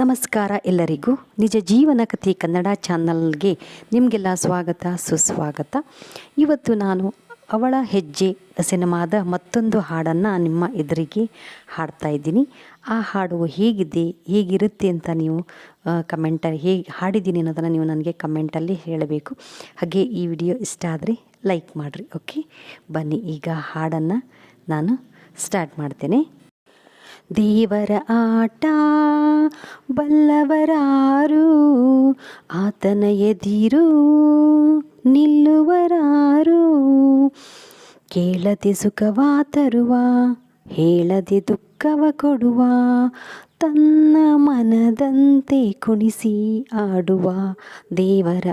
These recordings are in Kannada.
ನಮಸ್ಕಾರ ಎಲ್ಲರಿಗೂ. ನಿಜ ಜೀವನ ಕಥೆ ಕನ್ನಡ ಚಾನಲ್ಗೆ ನಿಮಗೆಲ್ಲ ಸ್ವಾಗತ, ಸುಸ್ವಾಗತ. ಇವತ್ತು ನಾನು ಅವಳ ಹೆಜ್ಜೆ, ಸಿನಿಮಾದ ಮತ್ತೊಂದು ಹಾಡನ್ನು ನಿಮ್ಮ ಎದುರಿಗೆ ಹಾಡ್ತಾ ಇದ್ದೀನಿ. ಆ ಹಾಡು ಹೇಗಿದೆ, ಹೇಗಿರುತ್ತೆ ಅಂತ ನೀವು ಕಮೆಂಟಲ್ಲಿ ಹೇಗೆ ಹಾಡಿದ್ದೀನಿ ಅನ್ನೋದನ್ನು ನೀವು ನನಗೆ ಕಮೆಂಟಲ್ಲಿ ಹೇಳಬೇಕು. ಹಾಗೆ ಈ ವಿಡಿಯೋ ಇಷ್ಟ ಆದರೆ ಲೈಕ್ ಮಾಡಿರಿ, ಓಕೆ? ಬನ್ನಿ, ಈಗ ಹಾಡನ್ನು ನಾನು ಸ್ಟಾರ್ಟ್ ಮಾಡ್ತೇನೆ. ದೇವರ ಆಟ, ಬಲ್ಲವರಾರು, ಆತನ ಎದಿರು ನಿಲ್ಲುವರಾರು. ಕೇಳದೆ ಸುಖವ ತರುವ, ಹೇಳದೆ ದುಃಖವ ಕೊಡುವ, ತನ್ನ ಮನದಂತೆ ಕುಣಿಸಿ ಆಡುವ ದೇವರ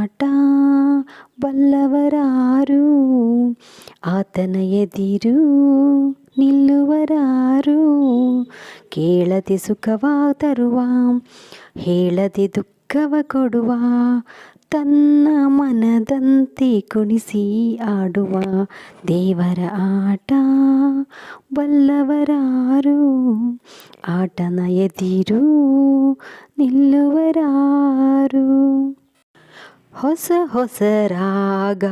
ಆಟ, ಬಲ್ಲವರಾರು, ಆತನ ಎದಿರು ನಿಲ್ಲುವರಾರು? ಕೇಳದೆ ಸುಖವ ತರುವ ಹೇಳದೆ ದುಃಖವ ಕೊಡುವ, ತನ್ನ ಮನದಂತೆ ಕುಣಿಸಿ ಆಡುವ ದೇವರ ಆಟ ಬಲ್ಲವರಾರು? ಆಟನ ಎದಿರು ನಿಲ್ಲುವರಾರು? ಹೊಸ ಹೊಸ ರಾಗ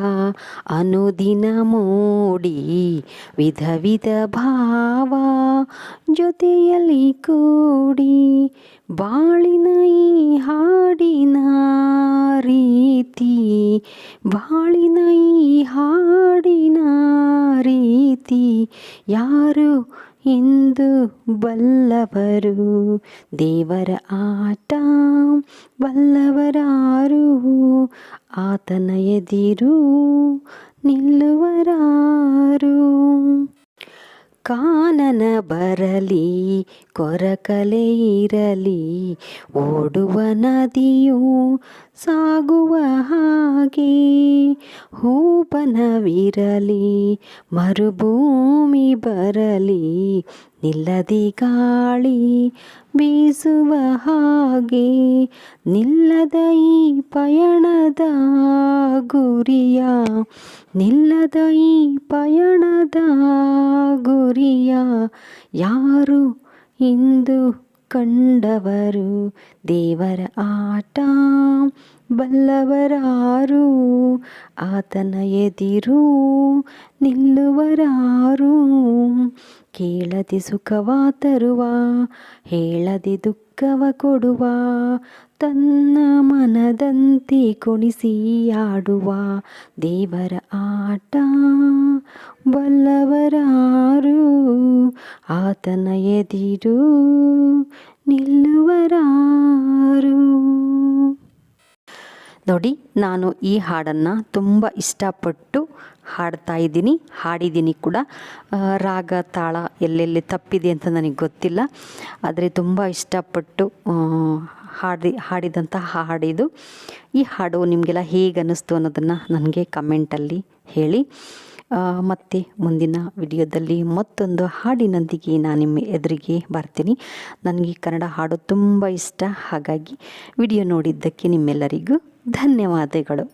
ಅನುದಿನ ಮೂಡಿ, ವಿಧ ವಿಧ ಭಾವ ಜೊತೆಯಲ್ಲಿ ಕೂಡಿ, ಬಾಳಿನ ಈ ಹಾಡಿನ ರೀತಿ, ಬಾಳಿನ ಈ ಹಾಡಿನ ರೀತಿ, ಯಾರು ಎಂದು ಬಲ್ಲವರು ದೇವರ ಆಟ ಬಲ್ಲವರಾರು ಆತನ ಎದಿರು ನಿಲ್ಲುವರಾರು ಕಾನನ ಬರಲಿ ಕೊರಕಲೆ ಇರಲಿ ಓಡುವ ನದಿಯು ಸಾಗುವ ಹಾಗೆ ಹೂಪನವಿರಲಿ ಮರುಭೂಮಿ ಬರಲಿ ನಿಲ್ಲದಿ ಗಾಳಿ ಬೀಸುವ ಹಾಗೆ, ನಿಲ್ಲದ ಈ ಪಯಣದ ಗುರಿಯ, ನಿಲ್ಲದ ಈ ಪಯಣದ ಗುರಿಯ ಯಾರು ಇಂದು ಕಂಡವರು? ದೇವರ ಆಟ ಬಲ್ಲವರಾರು ಆತನ ಎದಿರು ನಿಲ್ಲುವರಾರು. ಕೇಳದಿ ಸುಖವ ತರುವ, ಹೇಳದಿ ದುಃಖವ ಕೊಡುವ, ತನ್ನ ಮನದಂತೆ ಕುಣಿಸಿ ಆಡುವ ದೇವರ ಆಟ ಬಲ್ಲವರಾರು. ಆತನ ಎದಿರು ನಿಲ್ಲುವರಾರು. ನೋಡಿ, ನಾನು ಈ ಹಾಡನ್ನು ತುಂಬ ಇಷ್ಟಪಟ್ಟು ಹಾಡ್ತಾ ಇದ್ದೀನಿ, ಹಾಡಿದ್ದೀನಿ ಕೂಡ. ರಾಗ ತಾಳ ಎಲ್ಲೆಲ್ಲಿ ತಪ್ಪಿದೆ ಅಂತ ನನಗೆ ಗೊತ್ತಿಲ್ಲ, ಆದರೆ ತುಂಬ ಇಷ್ಟಪಟ್ಟು ಹಾಡಿ ಹಾಡಿದಂಥ ಹಾಡಿದು ಈ ಹಾಡು ನಿಮಗೆಲ್ಲ ಹೇಗೆ ಅನ್ನಿಸ್ತು ಅನ್ನೋದನ್ನು ನನಗೆ ಕಮೆಂಟಲ್ಲಿ ಹೇಳಿ. ಮತ್ತೆ ಮುಂದಿನ ವಿಡಿಯೋದಲ್ಲಿ ಮತ್ತೊಂದು ಹಾಡಿನೊಂದಿಗೆ ನಾನು ನಿಮ್ಮ ಎದುರಿಗೆ ಬರ್ತೀನಿ. ನನಗೆ ಕನ್ನಡ ಹಾಡು ತುಂಬ ಇಷ್ಟ, ಹಾಗಾಗಿ ವಿಡಿಯೋ ನೋಡಿದ್ದಕ್ಕೆ ನಿಮ್ಮೆಲ್ಲರಿಗೂ धन्यवाद इकडं.